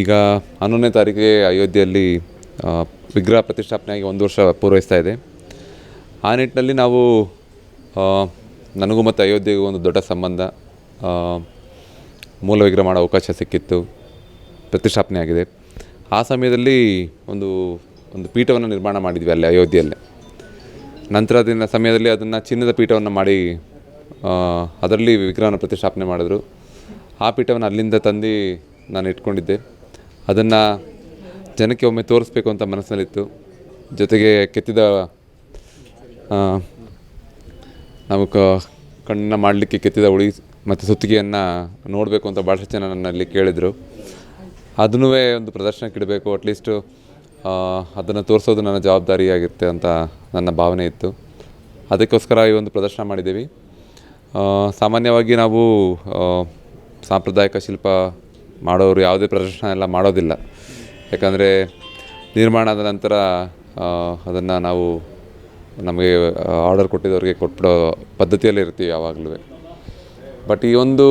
ಈಗ ಹನ್ನೊಂದನೇ ತಾರೀಕಿಗೆ ಅಯೋಧ್ಯೆಯಲ್ಲಿ ವಿಗ್ರಹ ಪ್ರತಿಷ್ಠಾಪನೆಯಾಗಿ ಒಂದು ವರ್ಷ ಪೂರೈಸ್ತಾ ಇದೆ. ಆ ನಿಟ್ಟಿನಲ್ಲಿ ನಾವು ನನಗೂ ಮತ್ತು ಅಯೋಧ್ಯೆಗೂ ಒಂದು ದೊಡ್ಡ ಸಂಬಂಧ ಮೂಲ ವಿಗ್ರಹ ಮಾಡೋ ಅವಕಾಶ ಸಿಕ್ಕಿತ್ತು ಪ್ರತಿಷ್ಠಾಪನೆ ಆಗಿದೆ ಆ ಸಮಯದಲ್ಲಿ ಒಂದು ಒಂದು ಪೀಠವನ್ನು ನಿರ್ಮಾಣ ಮಾಡಿದ್ವಿ ಅಲ್ಲಿ ಅಯೋಧ್ಯೆಯಲ್ಲೇ. ನಂತರ ದಿನ ಸಮಯದಲ್ಲಿ ಅದನ್ನು ಚಿನ್ನದ ಪೀಠವನ್ನು ಮಾಡಿ ಅದರಲ್ಲಿ ವಿಗ್ರಹನ ಪ್ರತಿಷ್ಠಾಪನೆ ಮಾಡಿದ್ರು. ಆ ಪೀಠವನ್ನು ಅಲ್ಲಿಂದ ತಂದು ನಾನು ಇಟ್ಕೊಂಡಿದ್ದೆ. ಅದನ್ನು ಜನಕ್ಕೆ ಒಮ್ಮೆ ತೋರಿಸ್ಬೇಕು ಅಂತ ಮನಸ್ಸಿನಲ್ಲಿತ್ತು. ಜೊತೆಗೆ ಕೆತ್ತಿದ ನಾವು ಕ ಕಣ್ಣ ಮಾಡಲಿಕ್ಕೆ ಕೆತ್ತಿದ ಉಳಿ ಮತ್ತು ಸುತ್ತಿಗೆಯನ್ನು ನೋಡಬೇಕು ಅಂತ ಭಾಳಷ್ಟು ಜನ ನನ್ನಲ್ಲಿ ಕೇಳಿದರು. ಅದನ್ನೂ ಒಂದು ಪ್ರದರ್ಶನಕ್ಕೆ ಇಡಬೇಕು ಅಟ್ಲೀಸ್ಟು ಅದನ್ನು ತೋರಿಸೋದು ನನ್ನ ಜವಾಬ್ದಾರಿಯಾಗಿರುತ್ತೆ ಅಂತ ನನ್ನ ಭಾವನೆ ಇತ್ತು. ಅದಕ್ಕೋಸ್ಕರ ಈ ಒಂದು ಪ್ರದರ್ಶನ ಮಾಡಿದ್ದೀವಿ. ಸಾಮಾನ್ಯವಾಗಿ ನಾವು ಸಾಂಪ್ರದಾಯಿಕ ಶಿಲ್ಪ ಮಾಡೋರು ಯಾವುದೇ ಪ್ರದರ್ಶನ ಎಲ್ಲ ಮಾಡೋದಿಲ್ಲ. ಯಾಕಂದರೆ ನಿರ್ಮಾಣ ಆದ ನಂತರ ಅದನ್ನು ನಾವು ನಮಗೆ ಆರ್ಡರ್ ಕೊಟ್ಟಿದ್ದವ್ರಿಗೆ ಕೊಟ್ಬಿಡೋ ಪದ್ಧತಿಯಲ್ಲಿ ಇರ್ತೀವಿ ಯಾವಾಗಲೂ. ಬಟ್ ಈ ಒಂದು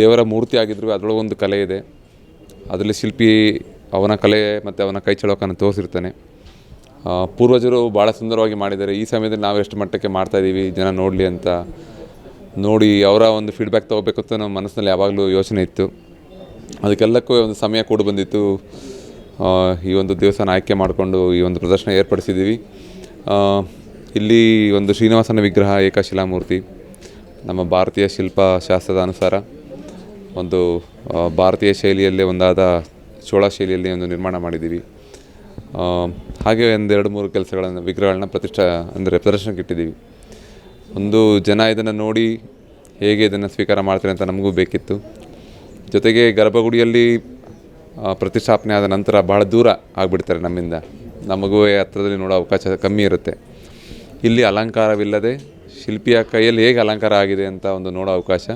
ದೇವರ ಮೂರ್ತಿ ಆಗಿದ್ರು ಅದರೊಳಗೊಂದು ಕಲೆ ಇದೆ. ಅದರಲ್ಲಿ ಶಿಲ್ಪಿ ಅವನ ಕಲೆ ಮತ್ತು ಅವನ ಕೈ ಚಳಕನ್ನು ತೋರಿಸಿರ್ತಾನೆ. ಪೂರ್ವಜರು ಭಾಳ ಸುಂದರವಾಗಿ ಮಾಡಿದ್ದಾರೆ. ಈ ಸಮಯದಲ್ಲಿ ನಾವು ಎಷ್ಟು ಮಟ್ಟಕ್ಕೆ ಮಾಡ್ತಾಯಿದ್ದೀವಿ ಜನ ನೋಡಲಿ ಅಂತ. ನೋಡಿ ಅವರ ಒಂದು ಫೀಡ್ಬ್ಯಾಕ್ ತೊಗೋಬೇಕು ಅಂತ ನಮ್ಮ ಮನಸ್ಸಿನಲ್ಲಿ ಯಾವಾಗಲೂ ಯೋಚನೆ ಇತ್ತು. ಅದಕ್ಕೆಲ್ಲಕ್ಕೂ ಒಂದು ಸಮಯ ಕೂಡ ಬಂದಿತ್ತು. ಈ ಒಂದು ದಿವಸನ ಆಯ್ಕೆ ಮಾಡಿಕೊಂಡು ಈ ಒಂದು ಪ್ರದರ್ಶನ ಏರ್ಪಡಿಸಿದ್ದೀವಿ. ಇಲ್ಲಿ ಒಂದು ಶ್ರೀನಿವಾಸನ ವಿಗ್ರಹ ಏಕಶಿಲಾಮೂರ್ತಿ, ನಮ್ಮ ಭಾರತೀಯ ಶಿಲ್ಪಶಾಸ್ತ್ರದ ಅನುಸಾರ ಒಂದು ಭಾರತೀಯ ಶೈಲಿಯಲ್ಲೇ ಒಂದಾದ ಚೋಳ ಶೈಲಿಯಲ್ಲಿ ಒಂದು ನಿರ್ಮಾಣ ಮಾಡಿದ್ದೀವಿ. ಹಾಗೆ ಒಂದೆರಡು ಮೂರು ಕೆಲಸಗಳನ್ನು, ವಿಗ್ರಹಗಳನ್ನ ಪ್ರತಿಷ್ಠಾ, ಅಂದರೆ ಪ್ರದರ್ಶನಕ್ಕೆ ಇಟ್ಟಿದ್ದೀವಿ. ಒಂದು ಜನ ಇದನ್ನು ನೋಡಿ ಹೇಗೆ ಇದನ್ನು ಸ್ವೀಕಾರ ಮಾಡ್ತಾರೆ ಅಂತ ನಮಗೂ ಬೇಕಿತ್ತು. ಜೊತೆಗೆ ಗರ್ಭಗುಡಿಯಲ್ಲಿ ಪ್ರತಿಷ್ಠಾಪನೆ ಆದ ನಂತರ ಭಾಳ ದೂರ ಆಗಿಬಿಡ್ತಾರೆ ನಮ್ಮಿಂದ. ನಮಗೂ ಹತ್ರದಲ್ಲಿ ನೋಡೋ ಅವಕಾಶ ಕಮ್ಮಿ ಇರುತ್ತೆ. ಇಲ್ಲಿ ಅಲಂಕಾರವಿಲ್ಲದೆ ಶಿಲ್ಪಿಯ ಕೈಯಲ್ಲಿ ಹೇಗೆ ಅಲಂಕಾರ ಆಗಿದೆ ಅಂತ ಒಂದು ನೋಡೋ ಅವಕಾಶ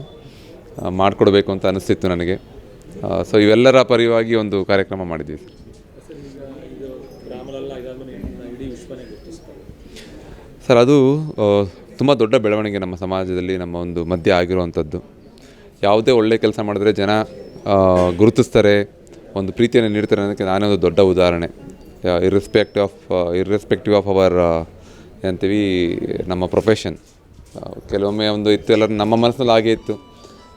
ಮಾಡಿಕೊಡ್ಬೇಕು ಅಂತ ಅನಿಸ್ತಿತ್ತು ನನಗೆ. ಸೊ ಇವೆಲ್ಲರ ಪರಿವಾಗಿ ಒಂದು ಕಾರ್ಯಕ್ರಮ ಮಾಡಿದ್ವಿ ಸರ್ ಅದು ತುಂಬ ದೊಡ್ಡ ಬೆಳವಣಿಗೆ ನಮ್ಮ ಸಮಾಜದಲ್ಲಿ ನಮ್ಮ ಒಂದು ಮಧ್ಯೆ ಆಗಿರುವಂಥದ್ದು. ಯಾವುದೇ ಒಳ್ಳೆ ಕೆಲಸ ಮಾಡಿದ್ರೆ ಜನ ಗುರುತಿಸ್ತಾರೆ, ಒಂದು ಪ್ರೀತಿಯನ್ನು ನೀಡ್ತಾರೆ ಅನ್ನೋದಕ್ಕೆ ನಾನೇ ಒಂದು ದೊಡ್ಡ ಉದಾಹರಣೆ. Irrespect of irrespective of our ಏನಂತೀವಿ, ನಮ್ಮ ಪ್ರೊಫೆಷನ್ ಕೆಲವೊಮ್ಮೆ ಒಂದು ಇತ್ತು, ಎಲ್ಲರೂ ನಮ್ಮ ಮನಸ್ಸಿನಲ್ಲಿ ಹಾಗೇ ಇತ್ತು.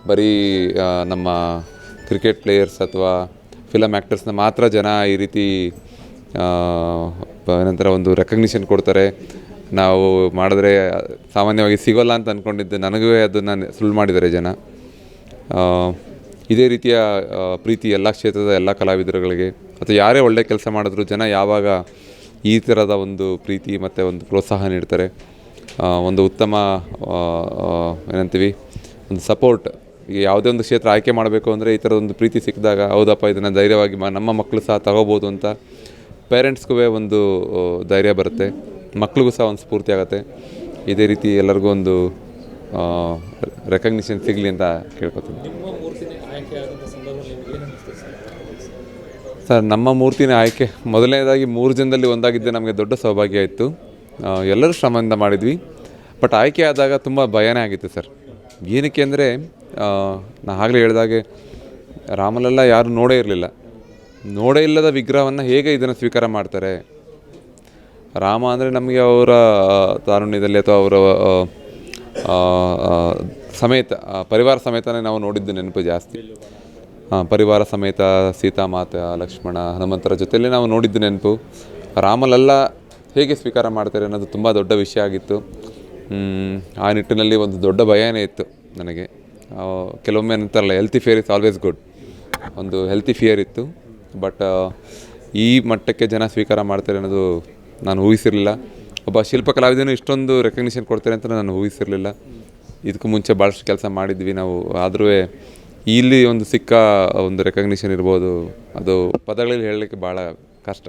ಬರೀ ನಮ್ಮ ಕ್ರಿಕೆಟ್ ಪ್ಲೇಯರ್ಸ್ ಅಥವಾ ಫಿಲಮ್ ಆ್ಯಕ್ಟರ್ಸ್ನ ಮಾತ್ರ ಜನ ಈ ರೀತಿ ನಂತರ ಏನಂತಾರೆ, ಒಂದು ರೆಕಗ್ನಿಷನ್ ಕೊಡ್ತಾರೆ. ನಾವು ಮಾಡಿದ್ರೆ ಸಾಮಾನ್ಯವಾಗಿ ಸಿಗೋಲ್ಲ ಅಂತ ಅಂದ್ಕೊಂಡಿದ್ದೆ ನನಗೂ ಅದನ್ನು ಸುಳ್ಳು ಮಾಡಿದ್ದಾರೆ ಜನ. ಇದೇ ರೀತಿಯ ಪ್ರೀತಿ ಎಲ್ಲ ಕ್ಷೇತ್ರದ ಎಲ್ಲ ಕಲಾವಿದರುಗಳಿಗೆ ಅಥವಾ ಯಾರೇ ಒಳ್ಳೆ ಕೆಲಸ ಮಾಡಿದ್ರು ಜನ ಯಾವಾಗ ಈ ಥರದ ಒಂದು ಪ್ರೀತಿ ಮತ್ತು ಒಂದು ಪ್ರೋತ್ಸಾಹ ನೀಡ್ತಾರೆ. ಒಂದು ಉತ್ತಮ ಏನಂತೀವಿ, ಒಂದು ಸಪೋರ್ಟ್ ಈಗ ಯಾವುದೇ ಒಂದು ಕ್ಷೇತ್ರ ಆಯ್ಕೆ ಮಾಡಬೇಕು ಅಂದರೆ ಈ ಥರದ ಒಂದು ಪ್ರೀತಿ ಸಿಕ್ಕಿದಾಗ, ಹೌದಪ್ಪ, ಇದನ್ನು ಧೈರ್ಯವಾಗಿ ನಮ್ಮ ಮಕ್ಕಳು ಸಹ ತಗೋಬೋದು ಅಂತ ಪೇರೆಂಟ್ಸ್ಗೂ ಒಂದು ಧೈರ್ಯ ಬರುತ್ತೆ. ಮಕ್ಳಿಗೂ ಸಹ ಒಂದು ಸ್ಫೂರ್ತಿ ಆಗುತ್ತೆ. ಇದೇ ರೀತಿ ಎಲ್ಲರಿಗೂ ಒಂದು ರೆಕಗ್ನಿಷನ್ ಸಿಗಲಿ ಅಂತ ಕೇಳ್ಕೊತೀನಿ. ಸರ್? ನಮ್ಮ ಮೂರ್ತಿನ ಆಯ್ಕೆ ಮೊದಲನೇದಾಗಿ ಮೂರು ಜನದಲ್ಲಿ ಒಂದಾಗಿದ್ದೆ ನಮಗೆ ದೊಡ್ಡ ಸೌಭಾಗ್ಯ ಇತ್ತು. ಎಲ್ಲರೂ ಶ್ರಮದಿಂದ ಮಾಡಿದ್ವಿ. ಬಟ್ ಆಯ್ಕೆ ಆದಾಗ ತುಂಬ ಭಯನೇ ಆಗಿತ್ತು ಸರ್. ಏನಕ್ಕೆ ಅಂದರೆ ನಾ ಆಗಲೇ ಹೇಳಿದಾಗೆ ರಾಮಲೆಲ್ಲ ಯಾರು ನೋಡೇ ಇರಲಿಲ್ಲ. ನೋಡೇ ಇಲ್ಲದ ವಿಗ್ರಹವನ್ನು ಹೇಗೆ ಇದನ್ನು ಸ್ವೀಕಾರ ಮಾಡ್ತಾರೆ? ರಾಮ ಅಂದರೆ ನಮಗೆ ಅವರ ತಾರುಣ್ಯದಲ್ಲಿ ಅಥವಾ ಅವರ ಸಮೇತ ಪರಿವಾರ ಸಮೇತನೇ ನಾವು ನೋಡಿದ್ದು ನೆನಪು ಜಾಸ್ತಿ. ಹಾಂ ಪರಿವಾರ ಸಮೇತ ಸೀತಾ ಸೀತಾಮಾತೆ ಲಕ್ಷ್ಮಣ, ಹನುಮಂತರ ಜೊತೆಯಲ್ಲಿ ನಾವು ನೋಡಿದ್ದು ನೆನಪು. ರಾಮಲೆಲ್ಲ ಹೇಗೆ ಸ್ವೀಕಾರ ಮಾಡ್ತಾರೆ ಅನ್ನೋದು ತುಂಬ ದೊಡ್ಡ ವಿಷಯ ಆಗಿತ್ತು. ಆ ನಿಟ್ಟಿನಲ್ಲಿ ಒಂದು ದೊಡ್ಡ ಭಯನೇ ಇತ್ತು ನನಗೆ. ಕೆಲವೊಮ್ಮೆ ಅಂತಾರಲ್ಲ healthy fear is always good ಒಂದು ಹೆಲ್ತಿ ಫಿಯರ್ ಇತ್ತು. ಬಟ್ ಈ ಮಟ್ಟಕ್ಕೆ ಜನ ಸ್ವೀಕಾರ ಮಾಡ್ತಾರೆ ಅನ್ನೋದು ನಾನು ಊಹಿಸಿರಲಿಲ್ಲ. ಒಬ್ಬ ಶಿಲ್ಪ ಕಲಾವಿದನು ಇಷ್ಟೊಂದು ರೆಕಗ್ನಿಷನ್ ಕೊಡ್ತಾರೆ ಅಂತ ನಾನು ಊಹಿಸಿರಲಿಲ್ಲ. ಇದಕ್ಕೂ ಮುಂಚೆ ಭಾಳಷ್ಟು ಕೆಲಸ ಮಾಡಿದ್ವಿ ನಾವು. ಆದರೂ ಇಲ್ಲಿ ಒಂದು ಸಿಕ್ಕ ಒಂದು ರೆಕಗ್ನಿಷನ್ ಇರ್ಬೋದು. ಅದು ಪದಗಳಲ್ಲಿ ಹೇಳಲಿಕ್ಕೆ ಭಾಳ ಕಷ್ಟ.